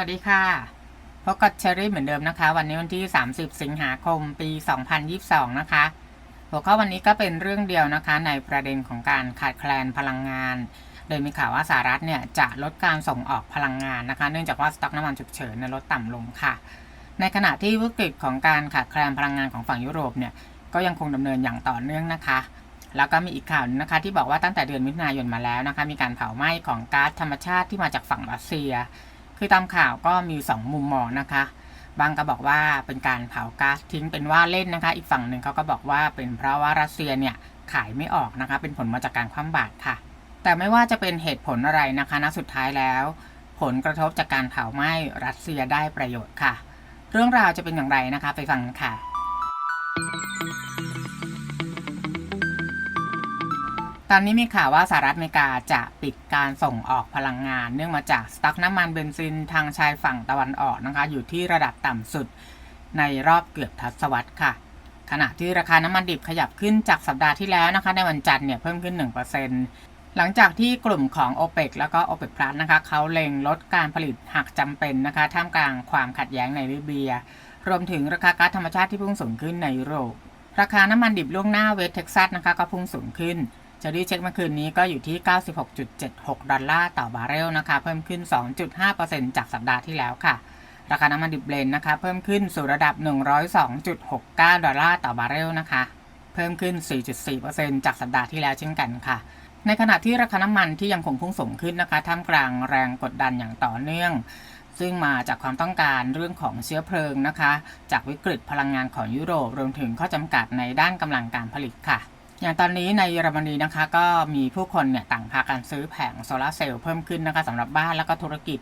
วัสดีค่ะพบกับเชอรี่เหมือนเดิมนะคะ วันนี้วันที่ 30 สิงหาคม ปี 2022 นะคะ หัวข้อวันนี้ก็เป็นเรื่องเดียวนะคะ ในประเด็นของการขาดแคลนพลังงาน โดยมีข่าวว่าสหรัฐเนี่ยจะลดการส่งออกพลังงานนะคะ เนื่องจากว่าสต็อกน้ำมันฉุกเฉินเนี่ยลดต่ำลงค่ะ ในขณะที่วิกฤตของการขาดแคลนพลังงานของฝั่งยุโรปเนี่ยก็ยังคงดำเนินอย่างต่อเนื่องนะคะ แล้วก็มีอีกข่าวนึงนะคะที่บอกว่าตั้งแต่เดือนมิถุนายนมาแล้วนะคะ มีการเผาไหม้ของก๊าซธรรมชาติที่มาจากฝั่งรัสเซีย คือตามข่าวก็มี2มุมมองนะคะบางก็บอกว่าเป็นการเผาก๊าซทิ้งเป็นว่าเล่นนะคะ อีกฝั่งหนึ่งเขาก็บอกว่าเป็นเพราะว่ารัสเซียเนี่ยขายไม่ออกนะคะ เป็นผลมาจากการคว่ำบาตรค่ะ แต่ไม่ว่าจะเป็นเหตุผลอะไรนะคะณสุดท้ายแล้ว ผลกระทบจากการเผาไหม้รัสเซียได้ประโยชน์ค่ะ เรื่องราวจะเป็นอย่างไรนะคะ ไปฟังค่ะ ตอนนี้มีข่าวว่าสหรัฐอเมริกาจะปิดการส่งออกพลังงาน เนื่องมาจากสต็อกน้ำมันเบนซินทางชายฝั่งตะวันออกนะคะ อยู่ที่ระดับต่ำสุดในรอบเกือบทศวรรษค่ะ ขณะที่ราคาน้ำมันดิบขยับขึ้นจากสัปดาห์ที่แล้วนะคะ ในวันจันทร์เนี่ยเพิ่มขึ้น 1%หลังจากที่กลุ่มของ o p e ปแล้วก็ o p e ป Plus นะคะเขาเล็งลดการผลิตหากจำเป็นนะคะ ท่ามกลางความขัดแย้งในลิเบีย รวมถึงราคาก๊าซธรรมชาติที่พุ่งสูงขึ้นในยุโรปราคาน้ำมันดิบล่วงหน้าเวสเท็กซัสนะคะก็พุ่งสูงขึ้น เจอรี่เช็คเมื่อคืนนี้ก็อยู่ที่ 96.76 ดอลลาร์ต่อบาร์เรลนะคะ เพิ่มขึ้น 2.5%จากสัปดาห์ที่แล้วค่ะ ราคาน้ำมันดิบเบลนนะคะ เพิ่มขึ้นสู่ระดับ 102.69 ดอลลาร์ต่อบาร์เรลนะคะ เพิ่มขึ้น 4.4%จากสัปดาห์ที่แล้วเช่นกันค่ะ ในขณะที่ราคาน้ำมันที่ยังคงพุ่งสูงขึ้นนะคะท่ามกลางแรงกดดันอย่างต่อเนื่องซึ่งมาจากความต้องการเรื่องของเชื้อเพลิงนะคะ จากวิกฤตพลังงานของยุโรปรวมถึงข้อจำกัดในด้านกำลังการผลิตค่ะ อย่างตอนนี้ในเยอรมนีนะคะก็มีผู้คนเนี่ยต่างพากันซื้อแผงโซลาร์เซลล์เพิ่มขึ้นนะคะสำหรับบ้านแล้วก็ธุรกิจ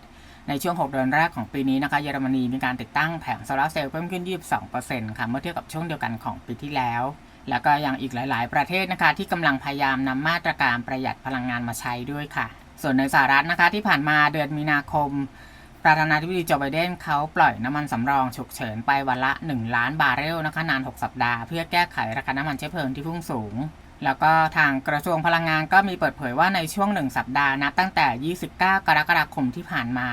ในช่วง 6 เดือนแรกของปีนี้นะคะเยอรมนีมีการติดตั้งแผงโซลาร์เซลล์เพิ่มขึ้น 22%ค่ะเมื่อเทียบกับช่วงเดียวกันของปีที่แล้ว แล้วก็ยังอีกหลาย ๆ ประเทศนะคะที่กำลังพยายามนำมาตรการประหยัดพลังงานมาใช้ด้วยค่ะ ส่วนในสหรัฐนะคะที่ผ่านมาเดือนมีนาคม ประธานาธิบดีโจไบเดนเขาปล่อยน้ำมันสำรองฉุกเฉินไปวันละ 1 ล้านบาร์เรลนะคะนาน 6 สัปดาห์เพื่อแก้ไขราคาน้ำมันเชื้อเพลิงที่พุ่งสูง แล้วก็ทางกระทรวงพลังงานก็มีเปิดเผยว่าในช่วง 1 สัปดาห์นับตั้งแต่ 29 กรกฎาคมที่ผ่านมา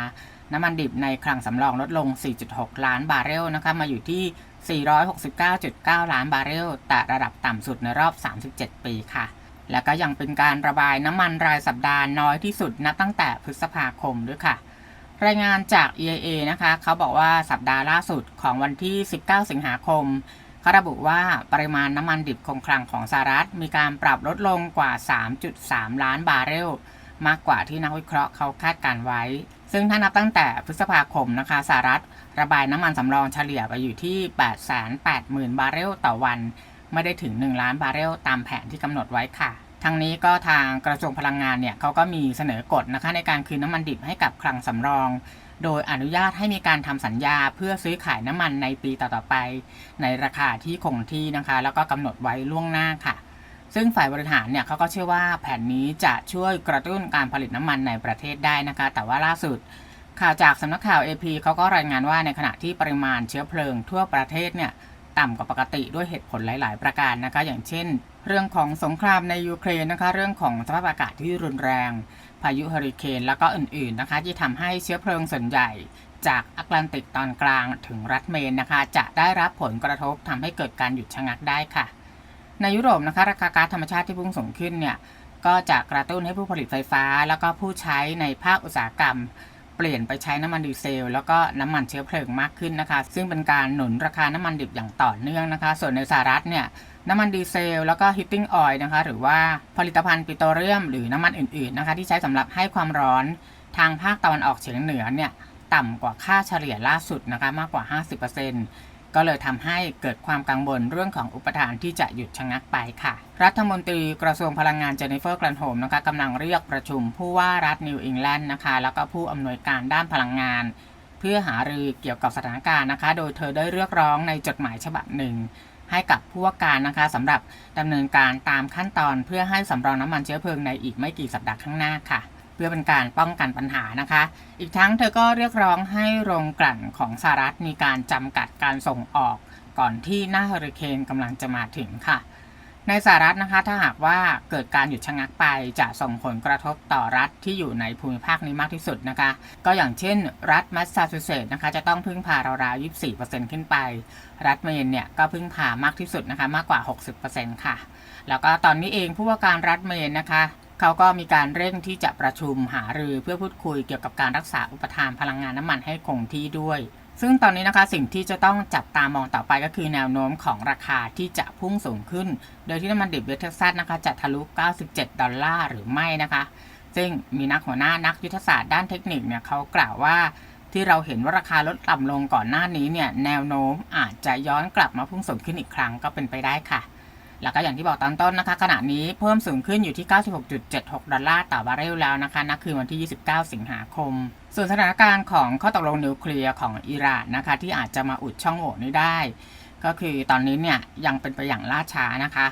น้ำมันดิบในคลังสำรองลดลง 4.6 ล้านบาร์เรลนะคะมาอยู่ที่ 469.9 ล้านบาร์เรลแต่ระดับต่ำสุดในรอบ 37 ปีค่ะแล้วก็ยังเป็นการระบายน้ำมันรายสัปดาห์น้อยที่สุดนับตั้งแต่พฤษภาคมด้วยค่ะ รายงานจาก EIA นะคะ เขาบอกว่าสัปดาห์ล่าสุดของวันที่ 19 สิงหาคมเขาระบุว่าปริมาณน้ำมันดิบคงคลังของสหรัฐ มีการปรับลดลงกว่า 3.3 ล้านบาร์เรล มากกว่าที่นักวิเคราะห์เขาคาดการไว้ ซึ่งถ้านับตั้งแต่พฤษภาคมนะคะสหรัฐ ระบายน้ำมันสำรองเฉลี่ยไปอยู่ที่ 880,000 บาร์เรลต่อวัน ไม่ได้ถึง 1 ล้านบาร์เรลตามแผนที่กำหนดไว้ค่ะ ทั้งนี้ก็ทางกระทรวงพลังงานเนี่ยเขาก็มีเสนอกฎนะคะในการคืนน้ำมันดิบให้กับคลังสำรอง โดยอนุญาตให้มีการทำสัญญาเพื่อซื้อขายน้ำมันในปีต่อๆไป ในราคาที่คงที่นะคะ แล้วก็กำหนดไว้ล่วงหน้าค่ะ ซึ่งฝ่ายบริหารเนี่ยเขาก็เชื่อว่าแผนนี้จะช่วยกระตุ้นการผลิตน้ำมันในประเทศได้นะคะ แต่ว่าล่าสุดข่าวจากสำนักข่าว AP เขาก็รายงานว่าในขณะที่ปริมาณเชื้อเพลิงทั่วประเทศเนี่ย ต่ำกว่าปกติด้วยเหตุผลหลาย ๆ ประการนะคะ อย่างเช่น เรื่องของสงครามในยูเครนนะคะ เรื่องของสภาพอากาศที่รุนแรง พายุเฮอริเคนแล้วก็อื่น ๆ นะคะ ที่ทำให้เชื้อเพลิงส่วนใหญ่จากแอตแลนติกตอนกลางถึงรัฐเมนนะคะ จะได้รับผลกระทบทำให้เกิดการหยุดชะงักได้ค่ะ ในยุโรปนะคะ ราคาก๊าซธรรมชาติที่พุ่งสูงขึ้นเนี่ย ก็จะกระตุ้นให้ผู้ผลิตไฟฟ้า แล้วก็ผู้ใช้ในภาคอุตสาหกรรม เปลี่ยนไปใช้น้ำมันดีเซล แล้วก็น้ำมันเชื้อเพลิงมากขึ้นนะคะ ซึ่งเป็นการหนุนราคาน้ำมันดิบอย่างต่อเนื่องนะคะ ส่วนในสหรัฐเนี่ยน้ำมันดีเซล แล้วก็ฮีตติ้งออยล์นะคะ หรือว่าผลิตภัณฑ์ปิโตรเลียม หรือน้ำมันอื่นๆนะคะ ที่ใช้สำหรับให้ความร้อนทางภาคตะวันออกเฉียงเหนือเนี่ยต่ำกว่าค่าเฉลี่ยล่าสุดนะคะมากกว่า 50% ก็เลยทำให้เกิดความกังวลเรื่องของอุปทานที่จะหยุดชะงักไปค่ะ รัฐมนตรีกระทรวงพลังงานเจนนิเฟอร์กรันโฮมนะคะกำลังเรียกประชุมผู้ว่ารัฐนิวอิงแลนด์นะคะ แล้วก็ผู้อำนวยการด้านพลังงาน เพื่อหารือเกี่ยวกับสถานการณ์นะคะ โดยเธอได้เรียกร้องในจดหมายฉบับหนึ่งให้กับผู้ว่าการนะคะสำหรับดำเนินการตามขั้นตอนเพื่อให้สำรองน้ำมันเชื้อเพลิงในอีกไม่กี่สัปดาห์ข้างหน้าค่ะ พื่อเป็นการป้องกันปัญหานะคะ อีกทั้งเธอก็เรียกร้องให้โรงกลั่นของสหรัฐมีการจำกัดการส่งออกก่อนที่หน้าเฮอริเคนกำลังจะมาถึงค่ะ ในสหรัฐนะคะถ้าหากว่าเกิดการหยุดชะงักไปจะส่งผลกระทบต่อรัฐที่อยู่ในภูมิภาคนี้มากที่สุดนะคะ ก็อย่างเช่น รัฐแมสซาชูเซตส์นะคะจะต้องพึ่งพาราวๆ24%ขึ้นไป รัฐเมนเนี่ยก็พึ่งพามากที่สุดนะคะมากกว่า 60%ค่ะ แล้วก็ตอนนี้เองผู้ว่าการรัฐเมนนะคะ เขาก็มีการเร่งที่จะประชุมหารือเพื่อพูดคุยเกี่ยวกับการรักษาอุปทานพลังงานน้ำมันให้คงที่ด้วย ซึ่งตอนนี้นะคะสิ่งที่จะต้องจับตามองต่อไปก็คือแนวโน้มของราคาที่จะพุ่งสูงขึ้น โดยที่น้ำมันดิบเวสเท็กซัสนะคะจะทะลุ 97 ดอลลาร์หรือไม่นะคะ ซึ่งมีนักหัวหน้านักยุทธศาสตร์ด้านเทคนิคเนี่ยเขากล่าวว่าที่เราเห็นว่าราคาลดต่ำลงก่อนหน้านี้เนี่ยแนวโน้มอาจจะย้อนกลับมาพุ่งสูงขึ้นอีกครั้งก็เป็นไปได้ค่ะ แล้วก็อย่างที่บอกตอนต้นนะคะ ขณะนี้เพิ่มสูงขึ้นอยู่ที่ 96.76 ดอลลาร์ต่อบาร์เรลแล้วนะคะณคืนวันที่ 29 สิงหาคม ส่วนสถานการณ์ของข้อตกลงนิวเคลียร์ของอิหร่านนะคะ ที่อาจจะมาอุดช่องโหว่นี้ได้ ก็คือตอนนี้เนี่ยยังเป็นไปอย่างล่าช้านะคะ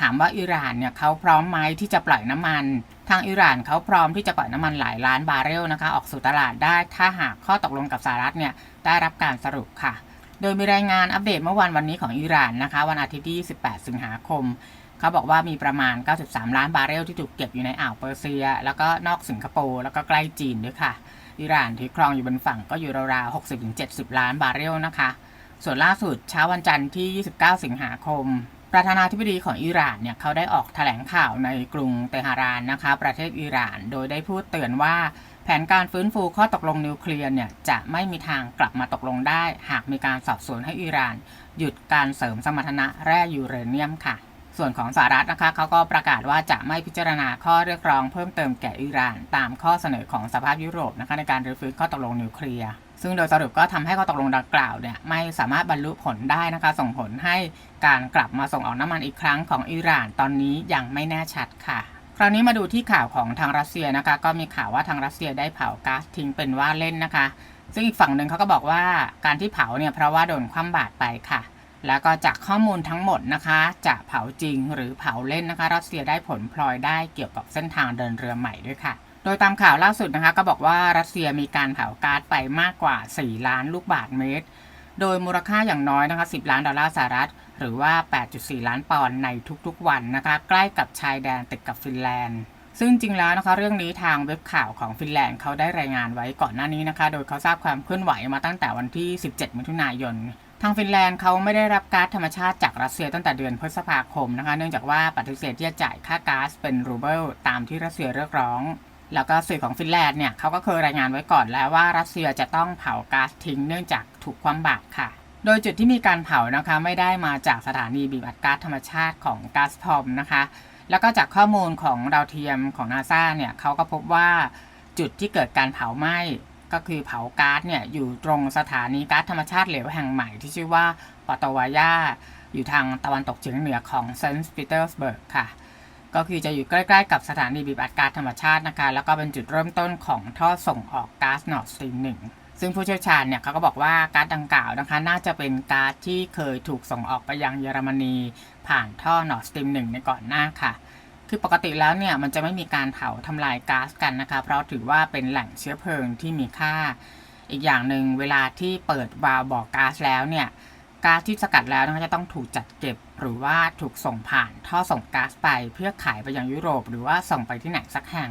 ถามว่าอิหร่านเนี่ยเขาพร้อมไหมที่จะปล่อยน้ำมัน ทางอิหร่านเขาพร้อมที่จะปล่อยน้ำมันหลายล้านบาร์เรลนะคะ ออกสู่ตลาดได้ถ้าหากข้อตกลงกับสหรัฐเนี่ยได้รับการสรุปค่ะ โดยมีรายงานอัปเดตเมื่อวันวันนี้ของอิหร่านนะคะ วันอาทิตย์ที่ 28 สิงหาคม เขาบอกว่ามีประมาณ 93 ล้านบาร์เรลที่ถูกเก็บอยู่ในอ่าวเปอร์เซีย แล้วก็นอกสิงคโปร์แล้วก็ใกล้จีนด้วยค่ะอิหร่านถือครองอยู่บนฝั่งก็อยู่ราวๆ 60-70 ล้านบาร์เรลนะคะ ส่วนล่าสุดเช้าวันจันทร์ที่ 29 สิงหาคม ประธานาธิบดีของอิหร่านเนี่ยเขาได้ออกแถลงข่าวในกรุงเตหะรานนะคะ ประเทศอิหร่าน โดยได้พูดเตือนว่า แผนการฟื้นฟูข้อตกลงนิวเคลียร์เนี่ยจะไม่มีทางกลับมาตกลงได้ หากมีการสอบสวนให้อิหร่าน หยุดการเสริมสมรรถนะแร่ยูเรเนียมค่ะ ส่วนของสหรัฐนะคะเขาก็ประกาศว่าจะไม่พิจารณาข้อเรียกร้องเพิ่มเติมแก่อิหร่าน ตามข้อเสนอของสภาพยุโรปนะคะในการรื้อฟื้นข้อตกลงนิวเคลียร์ซึ่งโดยสรุปก็ทำให้ข้อตกลงดังกล่าวเนี่ยไม่สามารถบรรลุผลได้นะคะ ส่งผลให้การกลับมาส่งออกน้ำมันอีกครั้งของอิหร่านตอนนี้ยังไม่แน่ชัดค่ะ คราวนี้มาดูที่ข่าวของทางรัสเซียนะคะ ก็มีข่าวว่าทางรัสเซียได้เผาก๊าซทิ้งเป็นว่าเล่นนะคะ ซึ่งอีกฝั่งหนึ่งเขาก็บอกว่าการที่เผาเนี่ยเพราะว่าโดนคว่ำบาตรไปค่ะ แล้วก็จากข้อมูลทั้งหมดนะคะ จะเผาจริงหรือเผาเล่นนะคะ รัสเซียได้ผลพลอยได้เกี่ยวกับเส้นทางเดินเรือใหม่ด้วยค่ะ โดยตามข่าวล่าสุดนะคะ ก็บอกว่ารัสเซียมีการเผาก๊าซไปมากกว่า 4 ล้านลูกบาศก์เมตร โดยมูลค่าอย่างน้อยนะคะ 10 ล้านดอลลาร์สหรัฐ หรือว่า 8.4 ล้านปอนด์ในทุกๆวันนะคะใกล้กับชายแดนติดกับฟินแลนด์ ซึ่งจริงแล้วนะคะเรื่องนี้ทางเว็บข่าวของฟินแลนด์เขาได้รายงานไว้ก่อนหน้านี้นะคะ โดยเขาทราบความเคลื่อนไหวมาตั้งแต่วันที่ 17 มิถุนายนทางฟินแลนด์เขาไม่ได้รับก๊าซธรรมชาติจากรัสเซียตั้งแต่เดือนพฤษภาคมนะคะ เนื่องจากว่าปฏิเสธที่จะจ่ายค่าก๊าซเป็นรูเบิลตามที่รัสเซียเรียกร้อง แล้วก็สื่อของฟินแลนด์เนี่ยเขาก็เคยรายงานไว้ก่อนแล้วว่ารัสเซียจะต้องเผาก๊าซทิ้งเนื่องจากถูกความบาดค่ะ โดยจุดที่มีการเผานะคะไม่ได้มาจากสถานีบีบอัดก๊าซธรรมชาติของก๊าซพอมนะคะ แล้วก็จากข้อมูลของดาวเทียมของนาซาเนี่ยเขาก็พบว่าจุดที่เกิดการเผาไหม้ก็คือเผาก๊าซเนี่ยอยู่ตรงสถานีก๊าซธรรมชาติเหลวแห่งใหม่ที่ชื่อว่าปอตวายาอยู่ทางตะวันตกเฉียงเหนือของเซนต์ปีเตอร์สเบิร์กค่ะ ก็คือจะอยู่ใกล้ๆกับสถานีบีบอัดก๊าซธรรมชาตินะคะ แล้วก็เป็นจุดเริ่มต้นของท่อส่งออกก๊าซนอร์ดสตรีมหนึ่ง ซึ่งผู้เชี่ยวชาญเนี่ยเขาก็บอกว่าก๊าซดังกล่าวนะคะ น่าจะเป็นก๊าซที่เคยถูกส่งออกไปยังเยอรมนี ผ่านท่อนอดสตรีมหนึ่งในก่อนหน้าค่ะ คือปกติแล้วเนี่ยมันจะไม่มีการเผาทำลายก๊าซกันนะคะ เพราะถือว่าเป็นแหล่งเชื้อเพลิงที่มีค่า อีกอย่างหนึ่งเวลาที่เปิดวาล์วบ่อก๊าซแล้วเนี่ยก๊าซที่สกัดแล้วนะคะจะต้องถูกจัดเก็บ หรือว่าถูกส่งผ่านท่อส่งก๊าซไป เพื่อขายไปยังยุโรป หรือว่าส่งไปที่ไหนสักแห่ง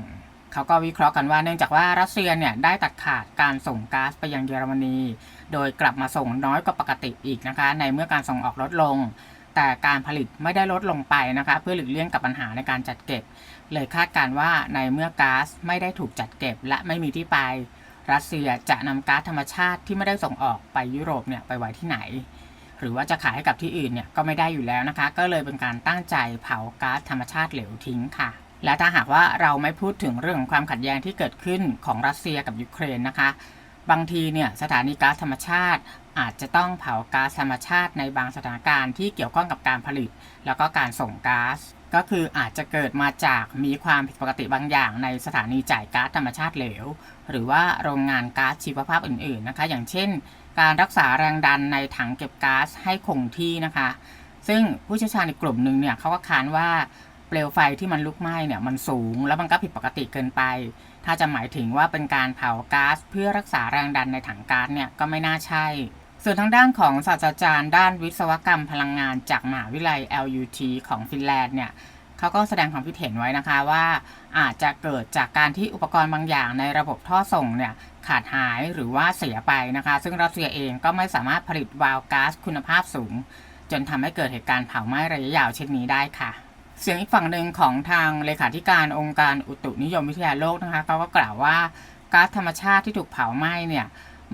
เขาก็วิเคราะห์กันว่าเนื่องจากว่ารัสเซียเนี่ยได้ตัดขาดการส่งก๊าซไปยังเยอรมนี โดยกลับมาส่งน้อยกว่าปกติอีกนะคะ ในเมื่อการส่งออกลดลง แต่การผลิตไม่ได้ลดลงไปนะคะ เพื่อหลีกเลี่ยงกับปัญหาในการจัดเก็บ เลยคาดการว่าในเมื่อก๊าซไม่ได้ถูกจัดเก็บ และไม่มีที่ไป รัสเซียจะนำก๊าซธรรมชาติที่ไม่ได้ส่งออกไปยุโรปเนี่ยไปไว้ที่ไหนหรือว่าจะขายให้กับที่อื่นเนี่ยก็ไม่ได้อยู่แล้วนะคะ ก็เลยเป็นการตั้งใจเผาก๊าซธรรมชาติเหลวทิ้งค่ะ และถ้าหากว่าเราไม่พูดถึงเรื่องของความขัดแย้งที่เกิดขึ้นของรัสเซียกับยูเครนนะคะ บางทีเนี่ยสถานีก๊าซธรรมชาติ อาจจะต้องเผาก๊าซธรรมชาติในบางสถานการณ์ที่เกี่ยวข้องกับการผลิต แล้วก็การส่งก๊าซก็คืออาจจะเกิดมาจากมีความผิดปกติบางอย่างในสถานีจ่ายก๊าซธรรมชาติเหลว หรือว่าโรงงานก๊าซชีวภาพอื่นๆนะคะ อย่างเช่น การรักษาแรงดันในถังเก็บก๊าซให้คงที่นะคะ ซึ่งผู้เชี่ยวชาญในกลุ่มหนึ่งเนี่ยเขาก็ค้านว่า เปลวไฟที่มันลุกไหม้เนี่ยมันสูงแล้วมันก็ผิดปกติเกินไป ถ้าจะหมายถึงว่าเป็นการเผาก๊าซเพื่อรักษาแรงดันในถังก๊าซเนี่ยก็ไม่น่าใช่ ส่วนทางด้านของศาสตราจารย์ด้านวิศวกรรมพลังงานจากมหาวิทยาลัย LUT ของฟินแลนด์เนี่ยเขาก็แสดงความคิดเห็นไว้นะคะว่าอาจจะเกิดจากการที่อุปกรณ์บางอย่างในระบบท่อส่งเนี่ยขาดหายหรือว่าเสียไปนะคะ ซึ่งรัสเซียเองก็ไม่สามารถผลิตวาล์วก๊าซคุณภาพสูง จนทำให้เกิดเหตุการณ์เผาไหม้ระยะยาวเช่นนี้ได้ค่ะ เสียงอีกฝั่งหนึ่งของทางเลขาธิการองค์การอุตุนิยมวิทยาโลกนะคะเขาก็กล่าวว่าก๊าซธรรมชาติที่ถูกเผาไหม้เนี่ย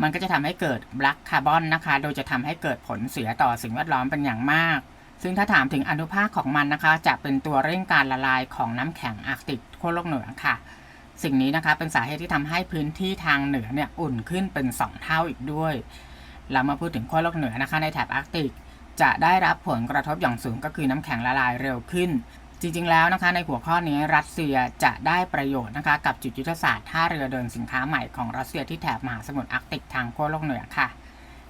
มันก็จะทำให้เกิดบล็กคาร์บอนนะคะ โดยจะทำให้เกิดผลเสียต่อสิ่งแวดล้อมเป็นอย่างมาก ซึ่งถ้าถามถึงอนุภาคของมันนะคะ จะเป็นตัวเร่งการละลายของน้ำแข็งอาร์กติกขั้วโลกเหนือค่ะ สิ่งนี้นะคะเป็นสาเหตุที่ทำให้พื้นที่ทางเหนือเนี่ยอุ่นขึ้นเป็น 2 เท่าอีกด้วย เรามาพูดถึงขั้วโลกเหนือนะคะในแถบอาร์กติก จะได้รับผลกระทบอย่างสูงก็คือน้ำแข็งละลายเร็วขึ้น จริงๆแล้วนะคะในหัวข้อนี้รัสเซียจะได้ประโยชน์นะคะกับจุดยุทธศาสตร์ท่าเรือเดินสินค้าใหม่ของรัสเซียที่แถบมหาสมุทรอาร์กติกทางขั้วโลกเหนือค่ะ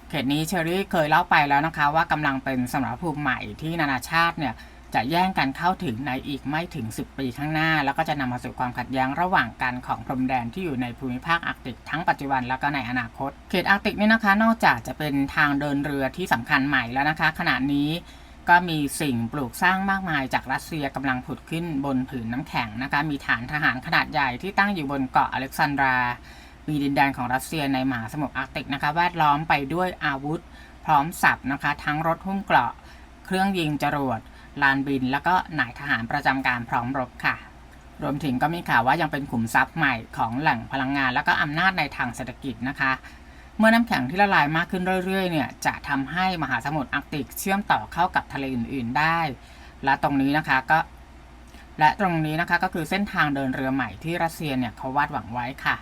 เขตนี้เชอรี่เคยเล่าไปแล้วนะคะว่ากำลังเป็นสมรภูมิใหม่ที่นานาชาติเนี่ย จะแย่งกันเข้าถึงในอีกไม่ถึง 10 ปีข้างหน้า แล้วก็จะนำมาสู่ความขัดแย้งระหว่างกันของพรมแดนที่อยู่ในภูมิภาคอาร์กติกทั้งปัจจุบันแล้วก็ในอนาคต เขตอาร์กติกนี่นะคะ นอกจากจะเป็นทางเดินเรือที่สำคัญใหม่แล้วนะคะ ขณะนี้ก็มีสิ่งปลูกสร้างมากมายจากรัสเซียกำลังผุดขึ้นบนผืนน้ำแข็งนะคะ มีฐานทหารขนาดใหญ่ที่ตั้งอยู่บนเกาะอเล็กซานดรา มีดินแดนของรัสเซียในมหาสมุทรอาร์กติกนะคะ แวดล้อมไปด้วยอาวุธ พร้อมสับนะคะ ทั้งรถหุ้มเกราะ เครื่องยิงจรวด ลานบิน แล้วก็นายทหารประจำการพร้อมรบค่ะ รวมถึงก็มีข่าวว่ายังเป็นขุมทรัพย์ใหม่ของแหล่งพลังงาน แล้วก็อำนาจในทางเศรษฐกิจนะคะ เมื่อน้ำแข็งที่ละลายมากขึ้นเรื่อยๆเนี่ยจะทำให้มหาสมุทรอาร์กติกเชื่อมต่อเข้ากับทะเลอื่นๆได้ และตรงนี้นะคะก็และตรงนี้นะคะก็คือเส้นทางเดินเรือใหม่ที่รัสเซียเนี่ยเขาวาดหวังไว้ค่ะ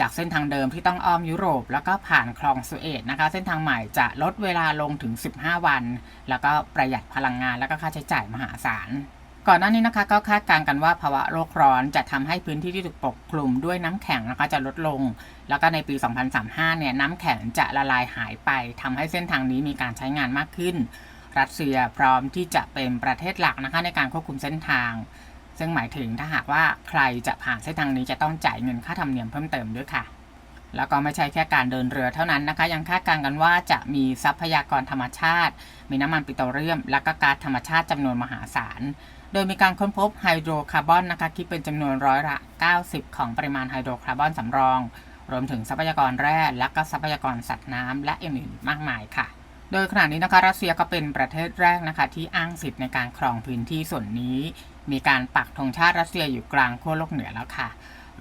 จากเส้นทางเดิมที่ต้องอ้อมยุโรป แล้วก็ผ่านคลองสุเอตนะคะ เส้นทางใหม่จะลดเวลาลงถึง 15 วัน แล้วก็ประหยัดพลังงานแล้วก็ค่าใช้จ่ายมหาศาลก่อนหน้านี้นะคะก็คาดการณ์กันว่าภาวะโลกร้อนจะทำให้พื้นที่ที่ถูกปกคลุมด้วยน้ำแข็งนะคะจะลดลง แล้วก็ในปี 2035 เนี่ยน้ำแข็งจะละลายหายไปทำให้เส้นทางนี้มีการใช้งานมากขึ้น รัสเซียพร้อมที่จะเป็นประเทศหลักนะคะในการควบคุมเส้นทาง ซึ่งหมายถึงถ้าหากว่าใครจะผ่านเส้นทางนี้จะต้องจ่ายเงินค่าธรรมเนียมเพิ่มเติมด้วยค่ะ แล้วก็ไม่ใช่แค่การเดินเรือเท่านั้นนะคะ ยังคาดการณ์กันว่าจะมีทรัพยากรธรรมชาติ มีน้ำมันปิโตรเลียม และก็ก๊าซธรรมชาติจำนวนมหาศาล โดยมีการค้นพบไฮโดรคาร์บอนนะคะคิดเป็นจำนวนร้อยละ 90 ของปริมาณไฮโดรคาร์บอนสำรอง รวมถึงทรัพยากรแร่และก็ทรัพยากรสัตว์น้ำและอื่นๆมากมายค่ะโดยขณะนี้นะคะรัสเซียก็เป็นประเทศแรกนะคะที่อ้างสิทธิ์ในการครองพื้นที่ส่วนนี้ มีการปักธงชาติรัสเซียอยู่กลางขั้วโลกเหนือแล้วค่ะ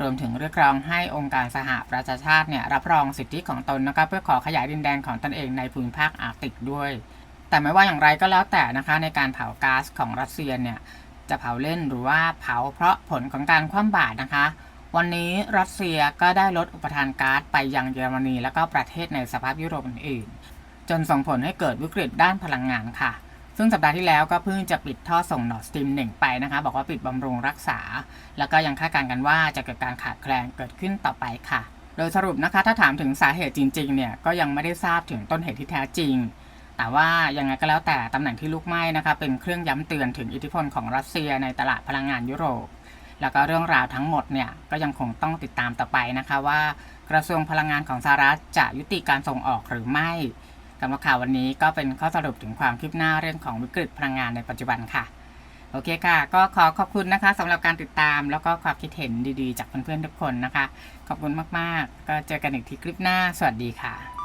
รวมถึงเรียกร้องให้องค์การสหประชาชาติเนี่ยรับรองสิทธิของตนนะคะเพื่อขอขยายดินแดนของตนเองในภูมิภาคอาร์กติกด้วย แต่ไม่ว่าอย่างไรก็แล้วแต่นะคะในการเผาก๊าซของรัสเซียเนี่ยจะเผาเล่นหรือว่าเผาเพราะผลของการคว่ำบาตรนะคะ วันนี้รัสเซียก็ได้ลดอุปทานก๊าซไปยังเยอรมนี และก็ประเทศในสภาพยุโรปอื่นจนส่งผลให้เกิดวิกฤตด้านพลังงานค่ะ ซึ่งสัปดาห์ที่แล้วก็เพิ่งจะปิดท่อส่ง Nord Stream 1ไปนะคะ บอกว่าปิดบำรุงรักษา แล้วก็ยังคาดการณ์กันว่าจะเกิดการขาดแคลนเกิดขึ้นต่อไปค่ะ โดยสรุปนะคะถ้าถามถึงสาเหตุจริงๆเนี่ยก็ยังไม่ได้ทราบถึงต้นเหตุที่แท้จริง แต่ว่ายังไงก็แล้วแต่ตำแหน่งที่ลุกไหม้นะคะเป็นเครื่องย้ำเตือนถึงอิทธิพลของรัสเซียในตลาดพลังงานยุโรป แล้วก็เรื่องราวทั้งหมดเนี่ยก็ยังคงต้องติดตามต่อไปนะคะว่า กระทรวงพลังงานของสหรัฐจะยุติการส่งออกหรือไม่ สำหรับข่าววันนี้ก็เป็นข้อสรุปถึงความคืบหน้าเรื่องของวิกฤตพลังงานในปัจจุบันค่ะ โอเคค่ะ ก็ขอขอบคุณนะคะสำหรับการติดตามแล้วก็ความคิดเห็นดีๆ จากเพื่อนๆทุกคนนะคะ ขอบคุณมากๆ ก็เจอกันอีกที่คลิปหน้า สวัสดีค่ะ